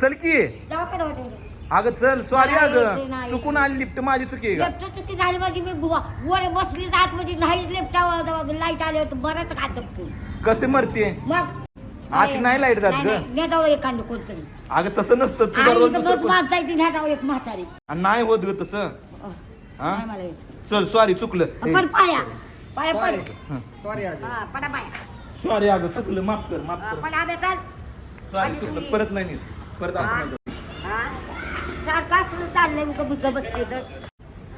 चल की. होते. अगं चल सॉरी नाही, ते अगं. नाही. चुकून आली लिफ्ट माझी चुकी आहे का? लेफ्ट चुकी झाली माझी मी बुवा. वर बसली आतमध्ये नाही लेफ्टावर लाइट आले होते बरंच का कसे मरते? मग? अशी नाही light जात ग. नेतावर एखादं कोणतरी. अगं तसं नसतं आणि इथं कोण- माणसा नेतावर एक म्हातारी. आणि नाही होत ग तसं. अह, हा? नाही मला येत. चल सॉरी चुकलं. पण पाया. पाया पड. सॉरी आज हा, पडा पाया सॉरी अगं चुकलं. माफ कर माफ कर. बे चाल. सॉरी चुकलं. परत नाही नीट. परत असं नाही करत. हा? सारखं असलं चाललंय उगं बिगं बसते तर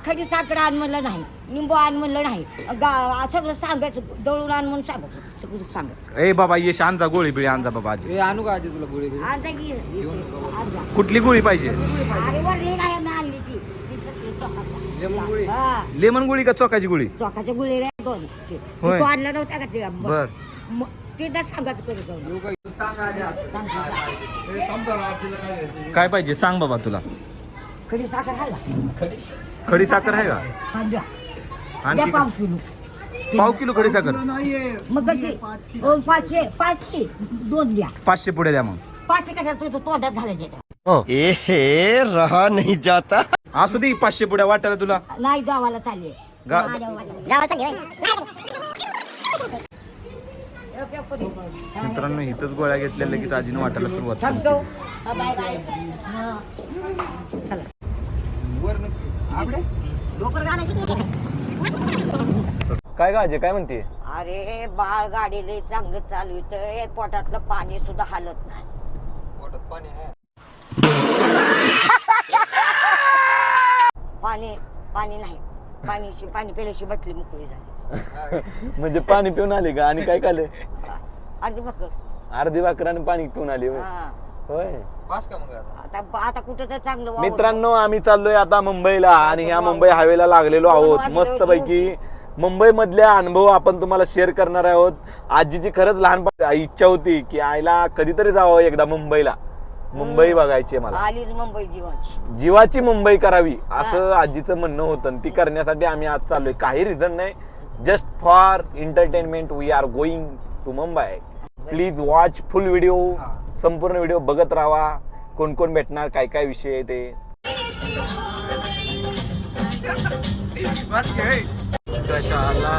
खडी साखर आण म्हणलं नाही निंबू आण म्हणलं नाही गा सगळं सांगायचं दळून आण म्हणून सांगत. सगळं सांगत ए बाबा ये आणजा गोळी बिळी आणजा बाबा आजी ए आणू का आजी तुला गोळी बिळी? की जा. कुठली गोळी पाहिजे अरे वरली नाही मी आणली ती ती कसली चोकाचा. लेमन गोळी हा लेमन गोळी का चोकाची गोळी चोकाच्या गुळे रे दोन ते. होय. तू आणला नव्हता का ते बर म- का. काय पाहिजे? सांग बाबा तुला. खडी साखर हायला खडी साखर आहे का? हा, द्या. द्या आणखी पाव का? किलो. पाव किलो खडी साखर. नाहीये. मग कशी? ओ, पाचशे पाचशे. दोन द्या. पाचशे पुढे द्या मग. पाचशे कशा तू तू तोंडात घालायचे? त्या. हो एहे रहा नहीं जाता. असू दे पाचशे पुढे वाटायला तुला. नाही गावाला चालले. गा- गावाला चालले मित्रांनो इथंच गोळ्या घेतल्या लगेच आजीनं वाटायला सुरुवात हा, हा. चला. काय गाजे काय म्हणते अरे बाळ गाडी लय चांगलं चालवितंय पोटातलं पाणी सुद्धा हालत नाही. पोटात पाणी आहे. पाणी पाणी नाही. पाणी पाणी पेल्याशी बटली मोकळी झाली. म्हणजे पाणी पिऊन आली का? आणि काय खाल्ले? अर्धी बघ अर्धी भाकर आणि पाणी पिऊन आली होय. हा. होय. पास का मग आता? आता आता कुठं तर चांगलं वावर- मित्रांनो आम्ही चाललोय आता मुंबईला आणि ह्या मुंबई हायवेला लागलेलो आहोत. मस्त पैकी मुंबई मधल्या अनुभव आपण तुम्हाला शेअर करणार आहोत. आजीची खरंच लहानपण इच्छा होती की आईला कधीतरी जावं एकदा मुंबईला. मुंबई बघायची आहे मला. आलीच मुंबई जीवाची. जीवाची मुंबई करावी असं आजीचं म्हणणं होतं आणि ती करण्यासाठी आम्ही आज चाललोय. काही रिझन नाही. Just for entertainment we are going to Mumbai please watch full video संपूर्ण व्हिडिओ बघत राहा. कोण कोण भेटणार काय काय विषय आहे ते. कशाला?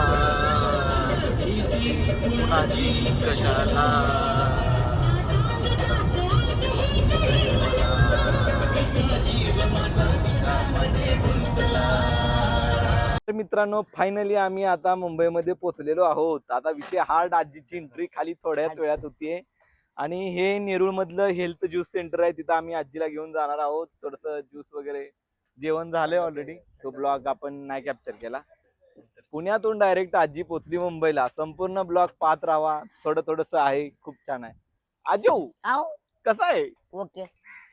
तर मित्रांनो फायनली आम्ही आता मुंबईमध्ये पोहोचलेलो आहोत. आता विषय हार्ड आजीची एंट्री खाली थोड्याच वेळात होतीये. आणि हे नेरूळ मधलं हेल्थ ज्यूस सेंटर आहे तिथं आम्ही आजीला घेऊन जाणार आहोत. थोडस ज्यूस वगैरे जेवण झालंय ऑलरेडी तो ब्लॉग आपण नाही कॅप्चर केला. पुण्यातून डायरेक्ट आजी पोचली मुंबईला. संपूर्ण ब्लॉग पाहत राहा. थोडं थोडस आहे खूप छान आहे. आजो कसा आहे? ओके.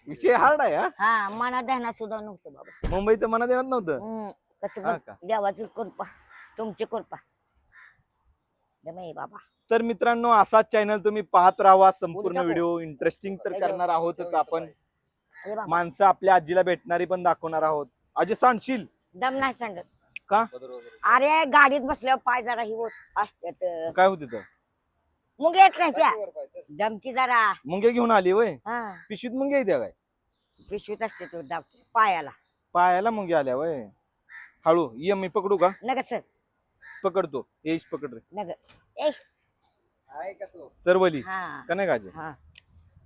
विषय हार्ड आहे हा? मना ध्यानात सुद्धा नव्हतं बाबा. मुंबईचं मनात येणार नव्हतं? कसं हा? देवाची कृपा तुमची कृपा. बाबा. तर मित्रांनो असाच चॅनल तुम्ही पाहत राहा. संपूर्ण. व्हिडिओ इंटरेस्टिंग तर करणार आहोतच आपण. अरे बाबा. माणसं आपल्या आजीला भेटणारी पण दाखवणार आहोत. आजी सांगशील? दम नाही सांगत. का? अरे गाडीत बसल्यावर पाय जरा ही होत असतात काय होत मग येत नाही त्या. दमकी जरा. मुंगे घेऊन आली वय हा. पिशवीत मुंगे येत्या काय? पिशवीत असते तो दाब पायाला. पायाला मुंगे आल्या वय हळू ये मी पकडू का? नग सर. पकडतो. येश पकड रे. नग ए का सर्वली. हा. का नाही गाजे? हा.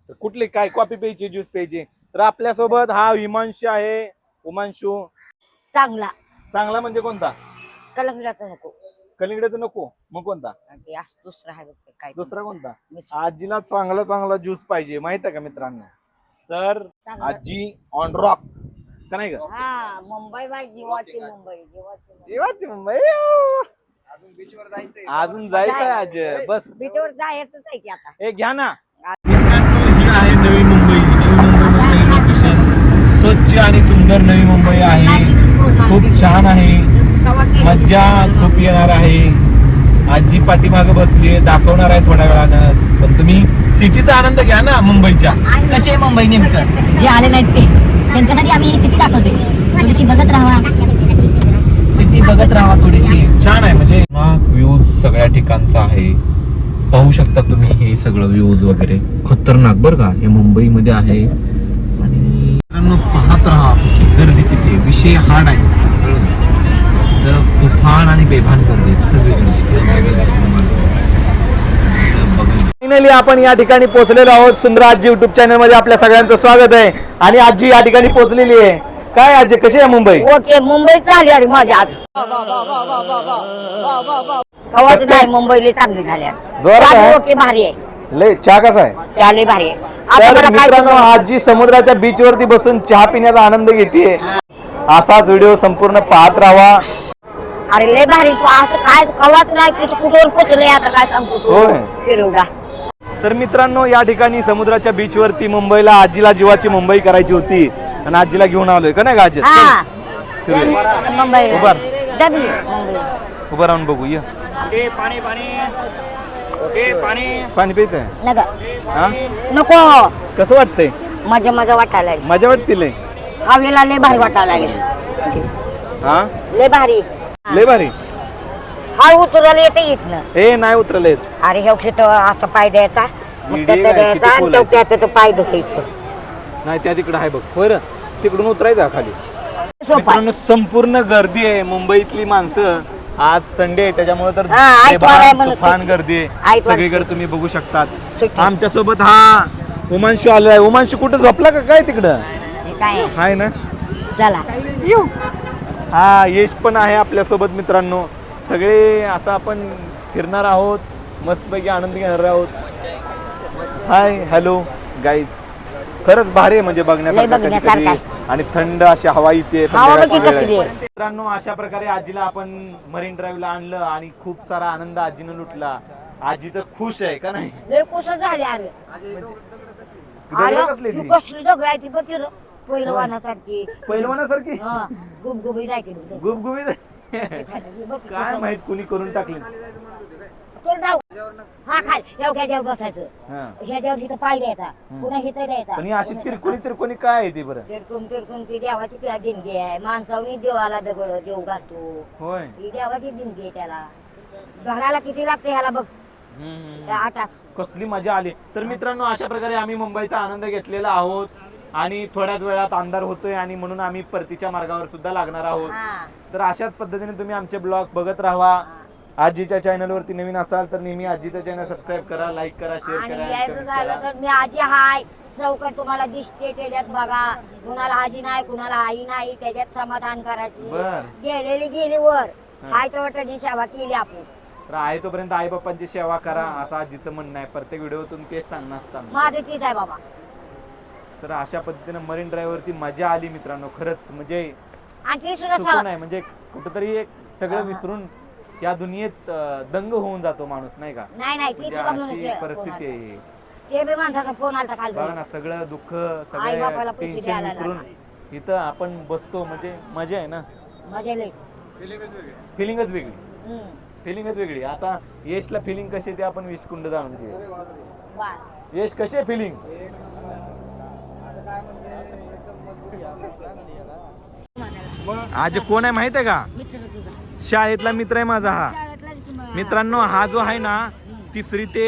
तर कुठले काय कॉफी प्यायची ज्यूस प्यायचे? तर आपल्यासोबत हा हिमांशू आहे. उमांशू. चांगला. चांगला म्हणजे कोणता? कलंगडाचा नको. कलिंगड्याचा नको. मग कोणता? ते असं दुसरा आहे बघ ते काय. दुसरा कोणता? मिसळ. आजीला चांगला चांगला ज्यूस पाहिजे. माहीत आहे का मित्रांनो? तर चांगलं. आजी ऑन रॉक का नाही का? हा मुंबई बाय जीवाची मुंबई जीवाची मुंबई. मुंबई अजून बीचवर जायचंय. अजून जायचंय आज बस. बीटवर जायचंच आहे की आता. हे घ्या ना. मित्रांनो ही आहे नवी मुंबई. नवी मुंबईमध्ये लोकेशन स्वच्छ आणि सुंदर नवी मुंबई आहे. खूप छान आहे. मज्जा खूप येणार आहे. आजी पाठीमागे बसली आहे दाखवणार आहे थोड्या वेळानं. पण तुम्ही सिटीचा आनंद घ्या ना मुंबईच्या. कसे मुंबई नेमकं? जे आले नाहीत ते. त्यांच्यासाठी आम्ही सिटी दाखवतोय. थोडीशी बघत राहा सिटी बघत राहा थोडीशी. छान आहे म्हणजे व्ह्यूज सगळ्या ठिकाणचा आहे. पाहू शकता तुम्ही हे सगळं व्ह्यूज वगैरे. खतरनाक बरं का? हे मुंबईमध्ये आहे. मित्रांनो पाहत राहा गर्दी किती विषय हार्ड आहे तर तुफान आणि बेभान गर्दी आहे सगळीकडे जिकडे बघेल तिकडे माणसं तर बघेल फायनली आपण या ठिकाणी पोहोचलेलो आहोत. सुंदर आजी युट्यूब चॅनलमध्ये आपल्या सगळ्यांचं स्वागत आहे. आणि आजी या ठिकाणी पोहोचलेली आहे. काय आजी कशी आहे मुंबई? ओके मुंबईत झाली अरे माझी आज. कवाच नाही मुंबईला चांगली जोरात आहे? ओके भारी आहे. लय चहा कसा आहे? त्याला भारी आहे. आता तर मला काय मित्रांनो? आजी समुद्राच्या बीच वरती बसून चहा पिण्याचा आनंद घेते. असाच व्हिडिओ संपूर्ण पाहत राहा. अरे लय भारी. तू असं काय कवाच नाही की तू कुठवर पोचले आता काय सांगतो होय. तू फिरवडा. तर मित्रांनो या ठिकाणी समुद्राच्या बीच वरती मुंबईला आजीला जीवाची मुंबई करायची होती. आणि आजीला घेऊन आलोय का नाही का आजी? हा. उभार. उभं राहून बघू ये. पाणी पित नका. हा? नको. कसं वाटतंय? मजा मजा वाटायला मजा वाटते लय. हवेला लय भारी वाटायला लागली. हा? लय भारी. लय भारी? हा उतरायला येते इथनं. हे नाही उतरले अरे हे खेळ असा पाय द्यायचा. मग इडी त्याचा काय, द्यायचा किती आणि खोल तो आहे? त्याचा तो पाय दुखायचं. नाही त्या तिकडं आहे बघ. होय रे? तिकडून उतरायचं खाली. सोपा मित्रांनो संपूर्ण गर्दी आहे. मुंबईतली माणसं आज संडे आहे. त्याच्यामुळे तर हा, आयतवार आहे बेभान, म्हणून. तुफान गर्दी आहे. आयतवार. सगळीकडे तुम्ही बघू शकतात. सुट्टी. आमच्यासोबत हा उमांशू आलाय उमांशू कुठं झोपला का? काय तिकडं? हे काय आहे? हाय ना? चला. हा यश पण आहे आपल्यासोबत मित्रांनो. सगळे असं आपण फिरणार आहोत मस्तपैकी आनंद घेणार आहोत. हाय हॅलो गाईज खरंच भारी आहे म्हणजे बघण्यासारखं. आणि थंड अशी हवा आहे. मित्रांनो अशा प्रकारे आजीला आपण मरीन ड्राईव्हला आणलं आणि खूप सारा आनंद आजीनं लुटला. आजी तर खुश आहे का नाही. पहिलवानासारखी पहिलवानासारखी गुबगुबी गुबगुबीत? काय माहीत कुणी करून टाकली? तो डाव. हा खाल. ह्या ह्याच्यावर बसायचं. हा. ह्याच्यावर इथं पाय द्यायचा पुन्हा इथं द्यायचा पण ही अशी तिरकोणी तिरकोणी काय आहे ती बरं? तिरकून तिरकून ती देवाची तिला आहे. माणसावी देवाला दगड देव घालतो. होय. ही देवाची आहे त्याला. घराला किती लागते ह्याला बघ. हम्म. त्या कसली मजा आली. तर मित्रांनो अशा प्रकारे आम्ही मुंबईचा आनंद घेतलेला आहोत. आणि थोड्याच वेळात अंधार होतोय आणि म्हणून आम्ही परतीच्या मार्गावर सुद्धा लागणार आहोत. हा. तर अशाच पद्धतीने तुम्ही आमचे ब्लॉग बघत राहा. आजीच्या चॅनल वरती नवीन असाल तर नेहमी आजीचं चॅनल सबस्क्राईब करा लाईक करा शेअर आणि करा आणि यायचं comment झालं करा. तर मी आजी हाय. चौकट तुम्हाला दिसते त्याच्यात बघा. कुणाला आजी नाही कुणाला आई नाही त्याच्यात समाधान करायची. बर. गेलेली गेली वर. हाय तर वाटत सेवा केली आपण. तर आहे तोपर्यंत आई बाप्पांची सेवा करा असं आजीचं म्हणणं आहे. प्रत्येक व्हिडिओतून तेच सांगणं असताना माझं तीच आहे बाबा. तर अशा पद्धतीने मरीन ड्राईव्ह वरती मजा आली मित्रांनो खरंच. म्हणजे सुद्धा चुकून आहे म्हणजे कुठंतरी एक सगळं विसरून या दुनियेत अं, दंग होऊन जातो माणूस नाही का? नाही नाही ती म्हणजे अशी परिस्थिती आहे ही. ते बी माणसाचा फोन आलता काल बघा ना सगळं दुःख सगळं पैसे टेन्शन द्यायला विसरून इथं आपण बसतो म्हणजे मजा आहे ना? मजा लई. फिलिंगच वेगळी. हम्म. फिलिंगच वेगळी. आता यशला फिलिंग कशी ते आपण वीस कुंड जाणून घेऊ वा. यश कशी फिलिंग आज कोण आहे माहीत आहे का? मित्र तुझा. शाळेतला मित्र आहे माझा हा. मित्रांनो हा जो आहे ना तिसरी ते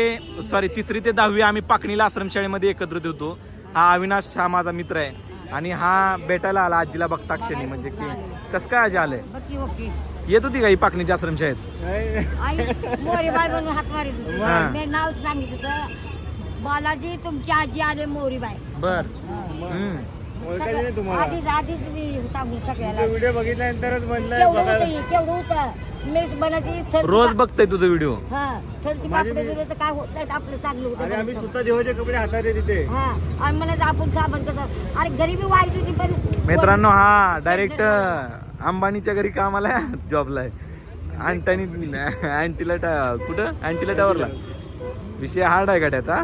सॉरी तिसरी ते दहावी आम्ही पाकणीला आश्रमशाळेमध्ये एकत्रित होतो. हा अविनाश हा माझा मित्र आहे. आणि हा भेटायला आला आजीला बघता क्षणी म्हणजे की कसं काय आजी आलंय. येत होती का ही पाकणीच्या आश्रमशाळेत? हा. बालाजी तुमची आजी आले मोरी बाय बर. हम्म. आधीच आधीच मी सांगून सगळ्याला. व्हिडिओ बघितल्यानंतरच म्हणलं केवढं होतं केवढं होतं. मेस बनायची सर रोज बघताय तुझा व्हिडिओ. हा सरची तर काय होत नाही आपलं चांगलं होतं आणि आम्ही बरं स्वतः देवाचे कपडे हातात आहे तिथे. हा आणि मला आपण साबण कसं अरे गरिबी वाईट होती पण मित्रांनो हा डायरेक्ट अंबानीच्या घरी कामाला आहे, जॉबला आहे. अँटनी अँटीला टा- कुठं? अँटीला टावरला विषय हार्ड आहे का त्याचा?